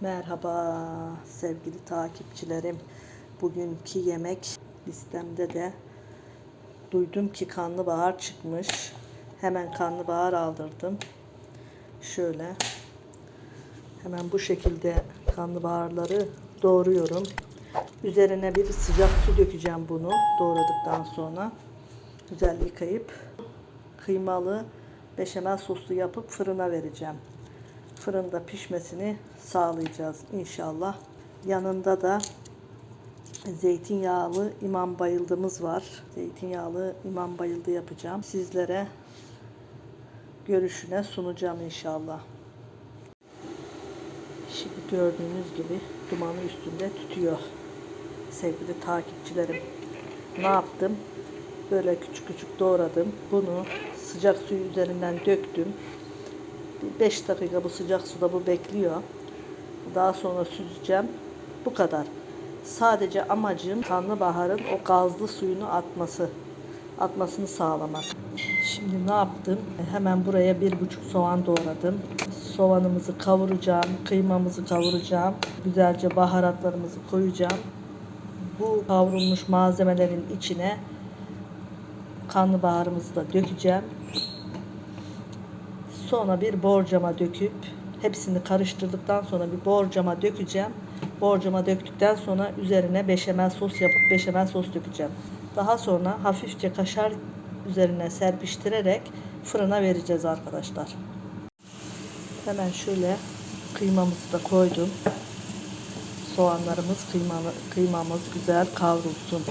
Merhaba sevgili takipçilerim. Bugünkü yemek listemde de duydum ki karnabahar çıkmış. Hemen karnabahar aldırdım. Şöyle hemen bu şekilde karnabaharları doğruyorum. Üzerine bir sıcak su dökeceğim bunu doğradıktan sonra. Güzel yıkayıp kıymalı beşamel soslu yapıp fırına vereceğim. Fırında pişmesini sağlayacağız inşallah. Yanında da zeytinyağlı imam bayıldığımız var. Zeytinyağlı imam bayıldı yapacağım. Sizlere görüşüne sunacağım inşallah. Şimdi gördüğünüz gibi dumanı üstünde tutuyor. Sevgili takipçilerim. Ne yaptım? Böyle küçük küçük doğradım. Bunu sıcak suyu üzerinden döktüm. 5 dakika bu sıcak suda bu bekliyor. Daha sonra süzeceğim. Bu kadar. Sadece amacım karnabaharın o gazlı suyunu atması. Atmasını sağlamak. Şimdi ne yaptım? Hemen buraya bir buçuk soğan doğradım. Soğanımızı kavuracağım. Kıymamızı kavuracağım. Güzelce baharatlarımızı koyacağım. Bu kavrulmuş malzemelerin içine karnabaharımızı da dökeceğim. Sonra bir borcama döküp hepsini karıştırdıktan sonra bir borcama dökeceğim. Borcama döktükten sonra üzerine beşamel sos yapıp beşamel sos dökeceğim. Daha sonra hafifçe kaşar üzerine serpiştirerek fırına vereceğiz arkadaşlar. Hemen şöyle kıymamızı da koydum. Soğanlarımız, kıymamız güzel kavrulsun.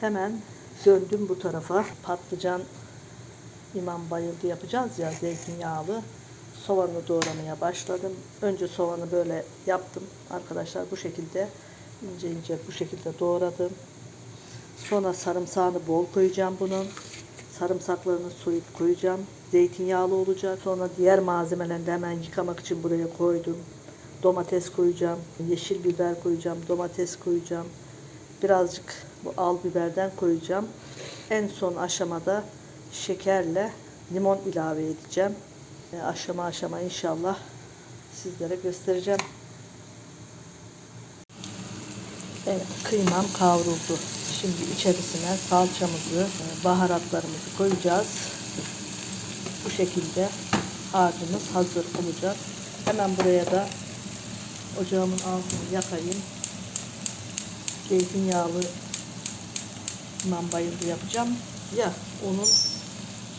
Hemen döndüm bu tarafa. Patlıcan imam bayıldı yapacağız ya zeytinyağlı. Soğanı doğramaya başladım. Önce soğanı böyle yaptım arkadaşlar bu şekilde ince ince bu şekilde doğradım. Sonra sarımsağını bol koyacağım bunun. Sarımsaklarını soyup koyacağım. Zeytinyağlı olacak. Sonra diğer malzemelerini de hemen yıkamak için buraya koydum. Domates koyacağım. Yeşil biber koyacağım. Domates koyacağım. Birazcık bu al biberden koyacağım. En son aşamada şekerle limon ilave edeceğim. E, aşama aşama inşallah sizlere göstereceğim. Evet kıymam kavruldu. Şimdi içerisine salçamızı, e, baharatlarımızı koyacağız. Bu şekilde harcımız hazır olacak. Hemen buraya da ocağımın altını yakayım. Zeytinyağlı bayıldı yapacağım. Ya onun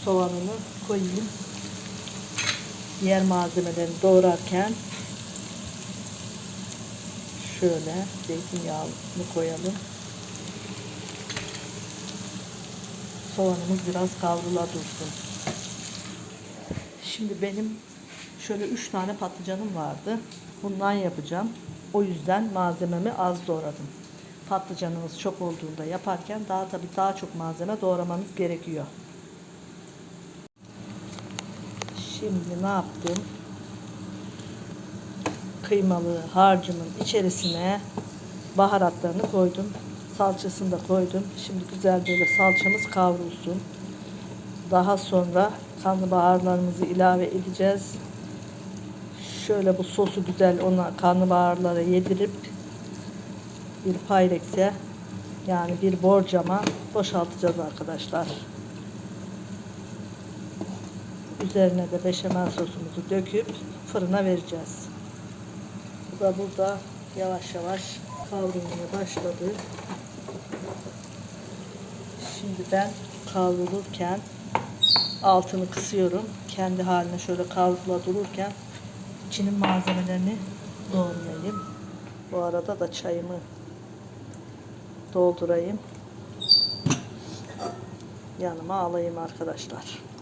soğanını koyayım. Diğer malzemeleri doğrarken şöyle zeytinyağını koyalım. Soğanımız biraz kavrula dursun. Şimdi benim şöyle 3 tane patlıcanım vardı. Bundan yapacağım. O yüzden malzememi az doğradım. Patlıcanınız çok olduğunda yaparken daha tabii daha çok malzeme doğramanız gerekiyor. Şimdi ne yaptım? Kıymalı harcımın içerisine baharatlarını koydum. Salçasını da koydum. Şimdi güzel böyle salçamız kavrulsun. Daha sonra karnabaharlarımızı ilave edeceğiz. Şöyle bu sosu güzel ona karnabaharlara yedirip bir Pyrex'e yani bir borcama boşaltacağız arkadaşlar. Üzerine de beşamel sosumuzu döküp fırına vereceğiz. Bu da burada yavaş yavaş kavrulmaya başladı. Şimdi ben kavrulurken altını kısıyorum. Kendi haline şöyle kavrula dururken içinin malzemelerini doğrayayım. Bu arada da çayımı doldurayım. Yanıma alayım arkadaşlar.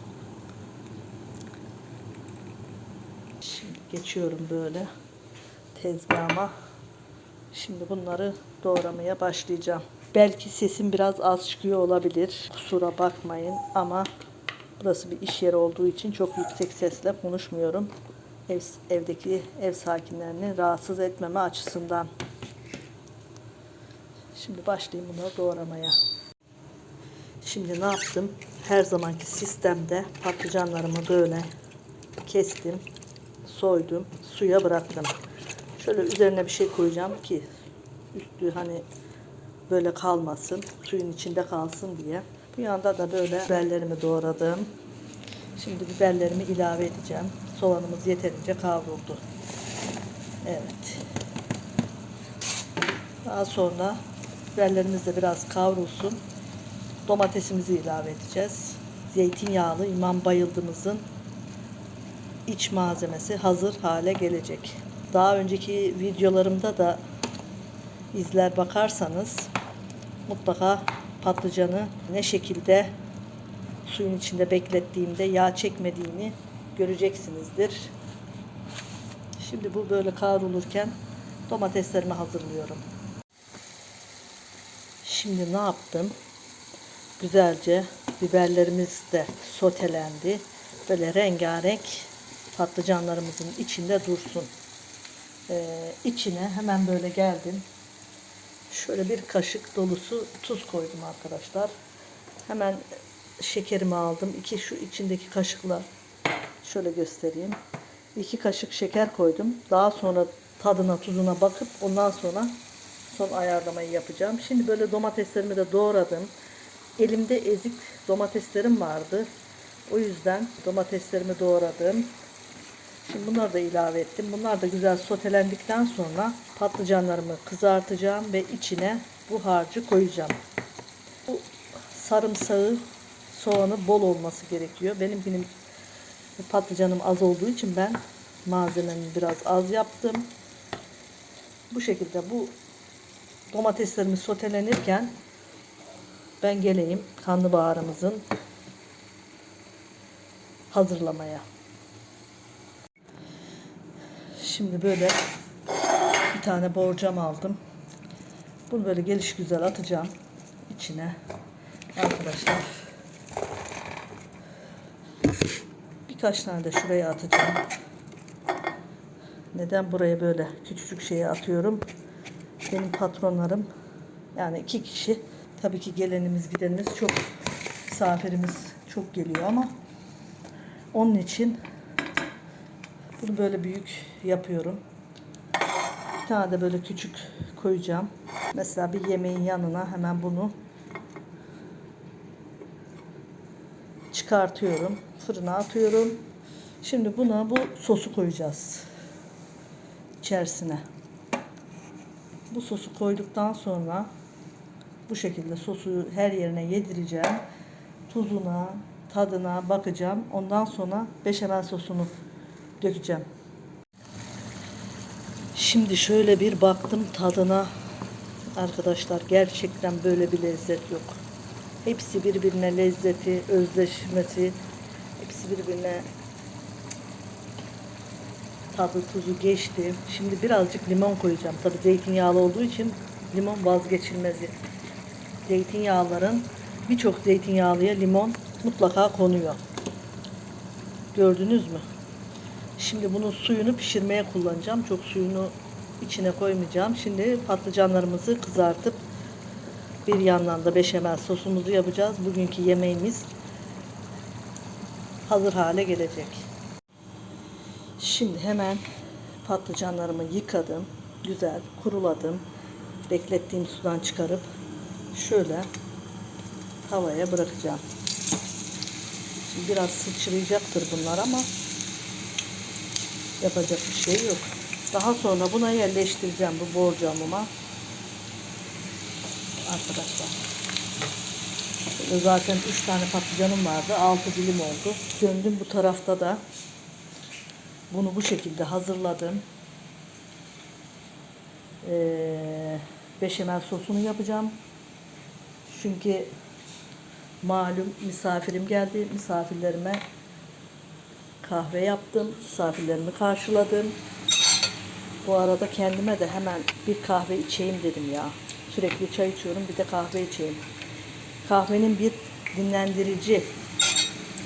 Şimdi geçiyorum böyle tezgahıma. Şimdi bunları doğramaya başlayacağım. Belki sesim biraz az çıkıyor olabilir. Kusura bakmayın ama burası bir iş yeri olduğu için çok yüksek sesle konuşmuyorum. Ev, evdeki ev sakinlerini rahatsız etmeme açısından. Şimdi başlayayım bunları doğramaya. Şimdi ne yaptım? Her zamanki sistemde patlıcanlarımı böyle kestim. Soydum. Suya bıraktım. Şöyle üzerine bir şey koyacağım ki üstü hani böyle kalmasın. Suyun içinde kalsın diye. Bu yanda da böyle biberlerimi doğradım. Şimdi biberlerimi ilave edeceğim. Soğanımız yeterince kavruldu. Evet. Daha sonra biberlerimiz de biraz kavrulsun. Domatesimizi ilave edeceğiz. Zeytinyağlı İmam Bayıldımızın iç malzemesi hazır hale gelecek. Daha önceki videolarımda da izler bakarsanız mutlaka patlıcanı ne şekilde suyun içinde beklettiğimde yağ çekmediğini göreceksinizdir. Şimdi bu böyle kavrulurken domateslerimi hazırlıyorum. Şimdi ne yaptım? Güzelce biberlerimiz de sotelendi. Böyle rengarenk patlıcanlarımızın içinde dursun. Ee, içine hemen böyle geldim. Şöyle bir kaşık dolusu tuz koydum arkadaşlar. Hemen şekerimi aldım. İki şu içindeki kaşıkla şöyle göstereyim. İki kaşık şeker koydum. Daha sonra tadına tuzuna bakıp ondan sonra son ayarlamayı yapacağım. Şimdi böyle domateslerimi de doğradım. Elimde ezik domateslerim vardı. O yüzden domateslerimi doğradım. Şimdi bunları da ilave ettim. Bunlar da güzel sotelendikten sonra patlıcanlarımı kızartacağım ve içine bu harcı koyacağım. Bu sarımsağı, soğanı bol olması gerekiyor. Benim benim patlıcanım az olduğu için ben malzememi biraz az yaptım. Bu şekilde bu domateslerimiz sotelenirken ben geleyim karnabaharımızın hazırlamaya. Şimdi böyle bir tane borcam aldım. Bunu böyle geliş güzel atacağım içine. Arkadaşlar. Birkaç tane de şuraya atacağım. Neden buraya böyle küçücük şeyi atıyorum? Benim patronlarım yani iki kişi. Tabii ki gelenimiz gidenimiz çok misafirimiz çok geliyor ama onun için bunu böyle büyük yapıyorum. Bir tane de böyle küçük koyacağım. Mesela bir yemeğin yanına hemen bunu çıkartıyorum. Fırına atıyorum. Şimdi buna bu sosu koyacağız. içerisine. Bu sosu koyduktan sonra bu şekilde sosu her yerine yedireceğim. Tuzuna, tadına bakacağım. Ondan sonra beşamel sosunu dökeceğim. Şimdi şöyle bir baktım tadına. Arkadaşlar gerçekten böyle bir lezzet yok. Hepsi birbirine lezzeti, özleşmesi, hepsi birbirine tadı tuzu geçti. Şimdi birazcık limon koyacağım. Tabi zeytinyağlı olduğu için limon vazgeçilmezi. Zeytinyağların birçok zeytinyağlıya limon mutlaka konuyor. Gördünüz mü? Şimdi bunun suyunu pişirmeye kullanacağım. Çok suyunu içine koymayacağım. Şimdi patlıcanlarımızı kızartıp bir yandan da beşamel sosumuzu yapacağız. Bugünkü yemeğimiz hazır hale gelecek. Şimdi hemen patlıcanlarımı yıkadım. Güzel kuruladım. Beklettiğim sudan çıkarıp şöyle tavaya bırakacağım. Şimdi biraz sıçrayacaktır bunlar ama yapacak bir şey yok. Daha sonra buna yerleştireceğim bu borcamıma. Arkadaşlar. Şöyle zaten 3 tane patlıcanım vardı. 6 dilim oldu. Döndüm bu tarafta da bunu bu şekilde hazırladım. Ee, beşamel sosunu yapacağım. Çünkü malum misafirim geldi. Misafirlerime kahve yaptım. Misafirlerimi karşıladım. Bu arada kendime de hemen bir kahve içeyim dedim ya. Sürekli çay içiyorum bir de kahve içeyim. Kahvenin bir dinlendirici,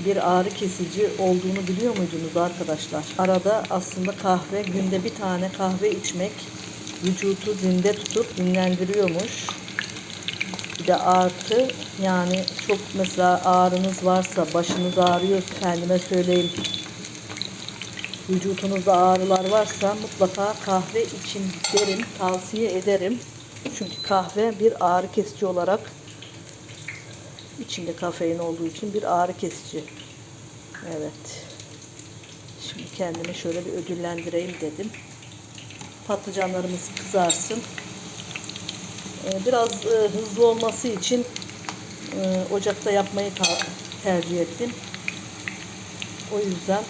bir ağrı kesici olduğunu biliyor muydunuz arkadaşlar? Arada aslında kahve, günde bir tane kahve içmek vücudu zinde tutup dinlendiriyormuş. Bir de artı yani çok mesela ağrınız varsa, başınız ağrıyor kendime söyleyeyim. Vücudunuzda ağrılar varsa mutlaka kahve için derim, tavsiye ederim. Çünkü kahve bir ağrı kesici olarak içinde kafein olduğu için bir ağrı kesici. Evet. Şimdi kendimi şöyle bir ödüllendireyim dedim. Patlıcanlarımız kızarsın. Ee, Biraz e, hızlı olması için e, ocakta yapmayı tercih ettim. O yüzden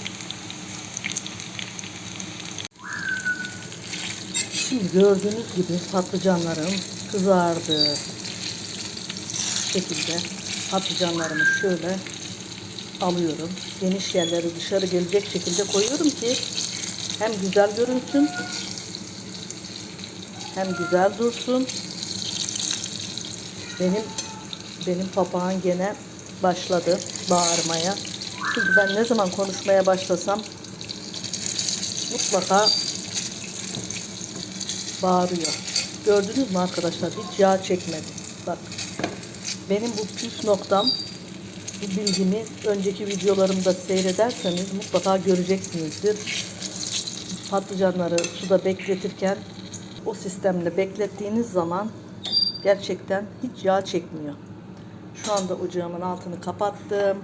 şimdi gördüğünüz gibi patlıcanlarım kızardı. Bu şekilde patlıcanlarımı şöyle alıyorum. Geniş yerleri dışarı gelecek şekilde koyuyorum ki hem güzel görünsün hem güzel dursun. Benim benim papağan gene başladı bağırmaya. Çünkü ben ne zaman konuşmaya başlasam mutlaka bağırıyor. Gördünüz mü arkadaşlar? Hiç yağ çekmedi. Bak. Benim bu püf noktam bu bilgimi önceki videolarımda seyrederseniz mutlaka göreceksinizdir. Patlıcanları suda bekletirken o sistemle beklettiğiniz zaman gerçekten hiç yağ çekmiyor. Şu anda ocağımın altını kapattım.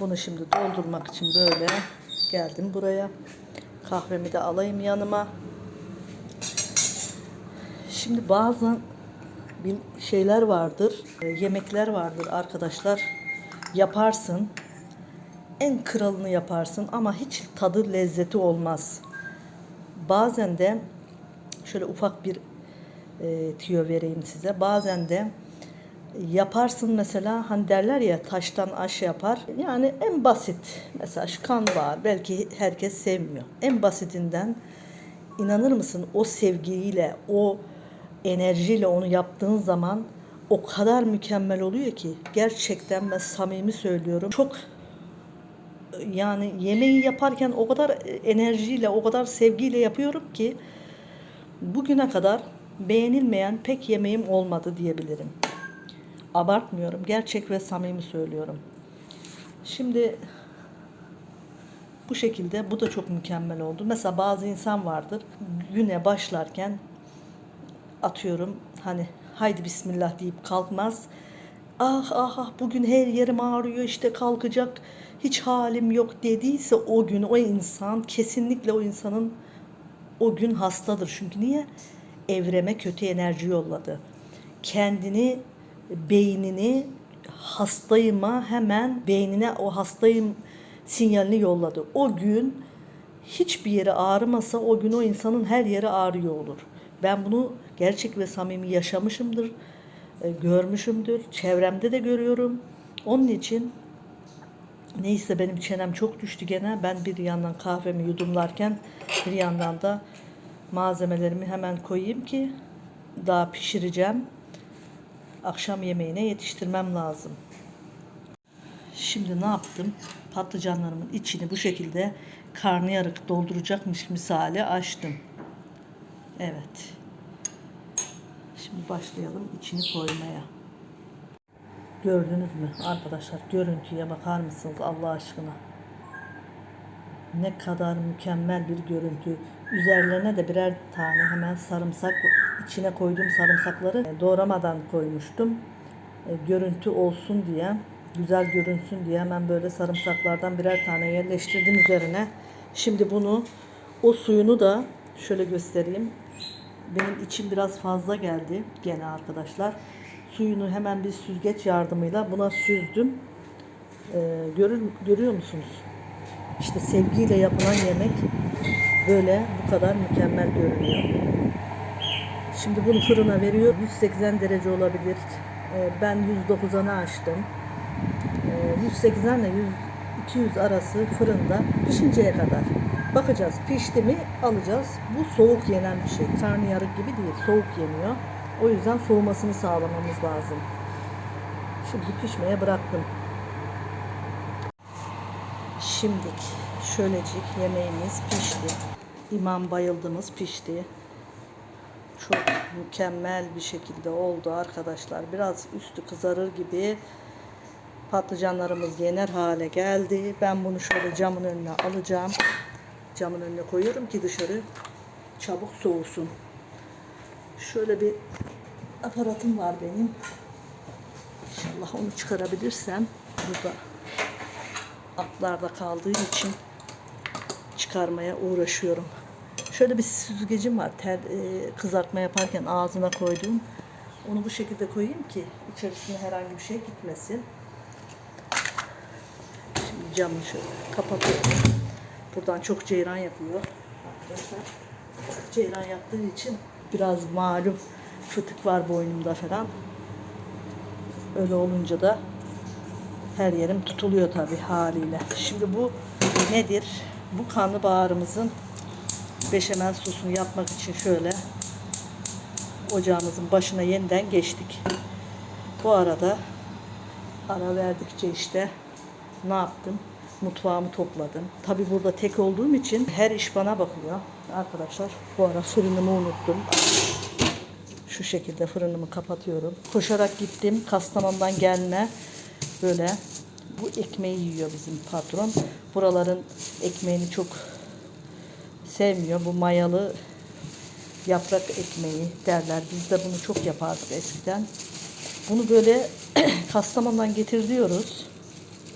Bunu şimdi doldurmak için böyle geldim buraya. Kahvemi de alayım yanıma. Şimdi bazı bir şeyler vardır, e, yemekler vardır arkadaşlar. Yaparsın, en kralını yaparsın ama hiç tadı lezzeti olmaz. Bazen de şöyle ufak bir e, tüyo vereyim size. Bazen de yaparsın mesela hani derler ya taştan aş yapar. Yani en basit mesela şu var belki herkes sevmiyor. En basitinden inanır mısın o sevgiyle o enerjiyle onu yaptığın zaman o kadar mükemmel oluyor ki gerçekten ben samimi söylüyorum. Çok yani yemeği yaparken o kadar enerjiyle, o kadar sevgiyle yapıyorum ki bugüne kadar beğenilmeyen pek yemeğim olmadı diyebilirim. Abartmıyorum. Gerçek ve samimi söylüyorum. Şimdi bu şekilde bu da çok mükemmel oldu. Mesela bazı insan vardır güne başlarken atıyorum hani haydi bismillah deyip kalkmaz. Ah ah ah bugün her yerim ağrıyor işte kalkacak hiç halim yok dediyse o gün o insan kesinlikle o insanın o gün hastadır. Çünkü niye? Evreme kötü enerji yolladı. Kendini, beynini hastayıma hemen beynine o hastayım sinyalini yolladı. O gün hiçbir yeri ağrımasa o gün o insanın her yeri ağrıyor olur. Ben bunu gerçek ve samimi yaşamışımdır, e, görmüşümdür, çevremde de görüyorum. Onun için neyse benim çenem çok düştü gene. Ben bir yandan kahvemi yudumlarken bir yandan da malzemelerimi hemen koyayım ki daha pişireceğim. Akşam yemeğine yetiştirmem lazım. Şimdi ne yaptım? Patlıcanlarımın içini bu şekilde karnıyarık dolduracakmış misali açtım. Evet. Şimdi başlayalım içini koymaya. Gördünüz mü arkadaşlar? Görüntüye bakar mısınız Allah aşkına? Ne kadar mükemmel bir görüntü. Üzerlerine de birer tane hemen sarımsak içine koyduğum sarımsakları doğramadan koymuştum. E, Görüntü olsun diye, güzel görünsün diye hemen böyle sarımsaklardan birer tane yerleştirdim üzerine. Şimdi bunu o suyunu da şöyle göstereyim. Benim içim biraz fazla geldi gene arkadaşlar. Suyunu hemen bir süzgeç yardımıyla buna süzdüm. Ee, görür, görüyor musunuz? İşte sevgiyle yapılan yemek böyle bu kadar mükemmel görünüyor. Şimdi bunu fırına veriyor. 180 derece olabilir. Ee, ben 109'a ne açtım? Ee, 180 ile 100, 200 arası fırında pişinceye kadar. Bakacağız pişti mi alacağız. Bu soğuk yenen bir şey. Karnıyarık gibi değil. Soğuk yeniyor. O yüzden soğumasını sağlamamız lazım. Şimdi pişmeye bıraktım. Şimdik şöylecik yemeğimiz pişti. İmam bayıldığımız pişti. Çok mükemmel bir şekilde oldu arkadaşlar. Biraz üstü kızarır gibi Patlıcanlarımız yener hale geldi. Ben bunu şöyle camın önüne alacağım. Camın önüne koyuyorum ki dışarı çabuk soğusun. Şöyle bir aparatım var benim. İnşallah onu çıkarabilirsem burada atlarda kaldığı için çıkarmaya uğraşıyorum. Şöyle bir süzgecim var. Tel, e, kızartma yaparken ağzına koyduğum. Onu bu şekilde koyayım ki içerisine herhangi bir şey gitmesin. Şimdi camı şöyle kapatıyorum. Buradan çok ceyran yapıyor. Çok ceyran yaptığı için biraz malum fıtık var boynumda falan. Öyle olunca da her yerim tutuluyor tabi haliyle. Şimdi bu nedir? Bu karnabaharımızın beşamel sosunu yapmak için şöyle ocağımızın başına yeniden geçtik. Bu arada ara verdikçe işte ne yaptım? Mutfağımı topladım. Tabi burada tek olduğum için her iş bana bakıyor. Arkadaşlar bu ara fırınımı unuttum. Şu şekilde fırınımı kapatıyorum. Koşarak gittim. Kastamonu'dan gelme böyle bu ekmeği yiyor bizim patron. Buraların ekmeğini çok sevmiyor. Bu mayalı yaprak ekmeği derler. Biz de bunu çok yapardık eskiden. Bunu böyle Kastamonu'dan getirdiyoruz.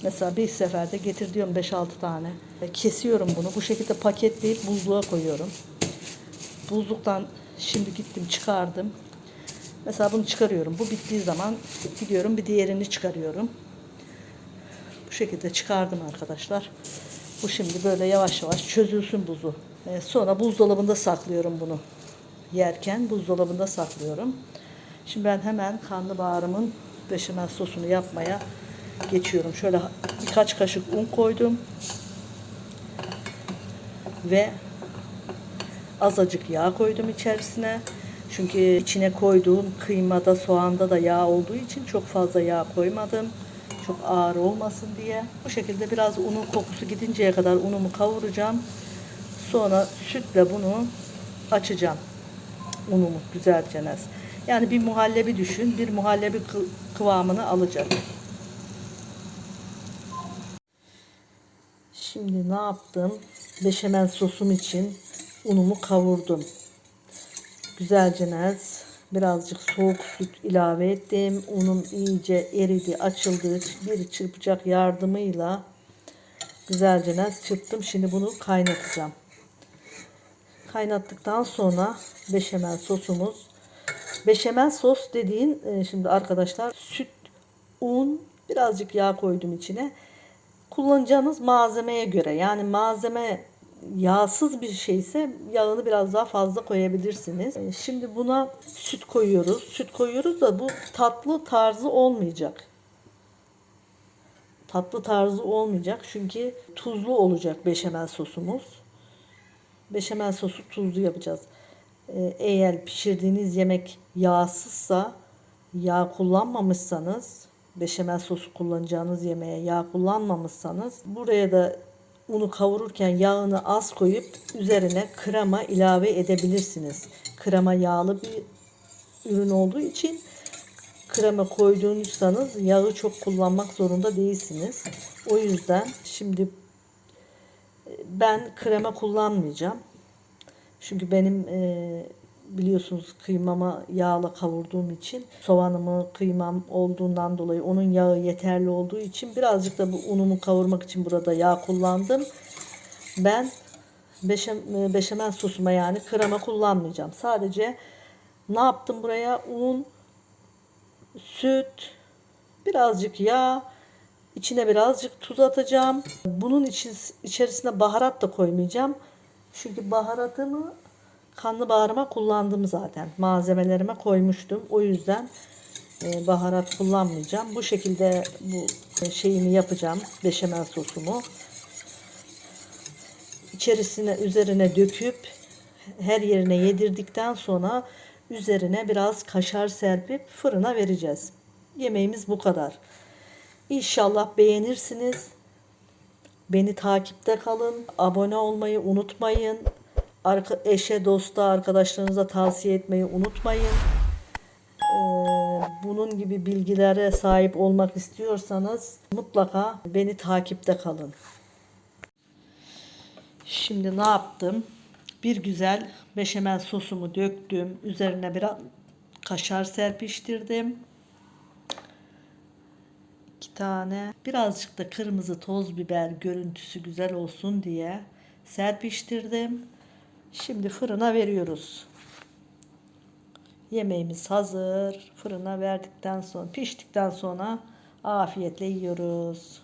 Mesela bir seferde getir diyorum 5-6 tane. E, Kesiyorum bunu. Bu şekilde paketleyip buzluğa koyuyorum. Buzluktan şimdi gittim çıkardım. Mesela bunu çıkarıyorum. Bu bittiği zaman gidiyorum bir diğerini çıkarıyorum. Bu şekilde çıkardım arkadaşlar. Bu şimdi böyle yavaş yavaş çözülsün buzu. E, sonra buzdolabında saklıyorum bunu. Yerken buzdolabında saklıyorum. Şimdi ben hemen karnabaharımın beşamel sosunu yapmaya geçiyorum. Şöyle birkaç kaşık un koydum. Ve azıcık yağ koydum içerisine. Çünkü içine koyduğum kıymada, soğanda da yağ olduğu için çok fazla yağ koymadım. Çok ağır olmasın diye. Bu şekilde biraz unun kokusu gidinceye kadar unumu kavuracağım. Sonra sütle bunu açacağım. Unumu güzelce. Yani bir muhallebi düşün. Bir muhallebi kı- kıvamını alacak. Şimdi ne yaptım? Beşamel sosum için unumu kavurdum. Güzelce nez. Birazcık soğuk süt ilave ettim. Unum iyice eridi, açıldı. Bir çırpacak yardımıyla güzelce nez çırptım. Şimdi bunu kaynatacağım. Kaynattıktan sonra beşamel sosumuz. Beşamel sos dediğin e, şimdi arkadaşlar süt, un, birazcık yağ koydum içine. Kullanacağınız malzemeye göre yani malzeme yağsız bir şeyse yağını biraz daha fazla koyabilirsiniz. E, Şimdi buna süt koyuyoruz. Süt koyuyoruz da bu tatlı tarzı olmayacak. Tatlı tarzı olmayacak çünkü tuzlu olacak beşamel sosumuz. Beşamel sosu tuzlu yapacağız. Ee, Eğer pişirdiğiniz yemek yağsızsa, yağ kullanmamışsanız, beşamel sosu kullanacağınız yemeğe yağ kullanmamışsanız, buraya da unu kavururken yağını az koyup üzerine krema ilave edebilirsiniz. Krema yağlı bir ürün olduğu için krema koyduğunuzsanız yağı çok kullanmak zorunda değilsiniz. O yüzden şimdi ben krema kullanmayacağım. Çünkü benim e, biliyorsunuz kıymama yağla kavurduğum için soğanımı kıymam olduğundan dolayı onun yağı yeterli olduğu için birazcık da bu unumu kavurmak için burada yağ kullandım. Ben beşam, e, beşamel sosuma yani krema kullanmayacağım. Sadece ne yaptım buraya? Un, süt, birazcık yağ, içine birazcık tuz atacağım. Bunun içi- içerisine baharat da koymayacağım. Çünkü baharatımı karnabaharıma kullandım zaten. Malzemelerime koymuştum. O yüzden e, baharat kullanmayacağım. Bu şekilde bu şeyimi yapacağım. Beşamel sosumu. İçerisine üzerine döküp her yerine yedirdikten sonra üzerine biraz kaşar serpip fırına vereceğiz. Yemeğimiz bu kadar. İnşallah beğenirsiniz. Beni takipte kalın. Abone olmayı unutmayın. Arka, eşe, dosta, arkadaşlarınıza tavsiye etmeyi unutmayın. Ee, bunu Bunun gibi bilgilere sahip olmak istiyorsanız mutlaka beni takipte kalın. Şimdi ne yaptım? Bir güzel beşamel sosumu döktüm. Üzerine biraz kaşar serpiştirdim. İki tane. Birazcık da kırmızı toz biber görüntüsü güzel olsun diye serpiştirdim. Şimdi fırına veriyoruz. Yemeğimiz hazır. Fırına verdikten sonra, piştikten sonra afiyetle yiyoruz.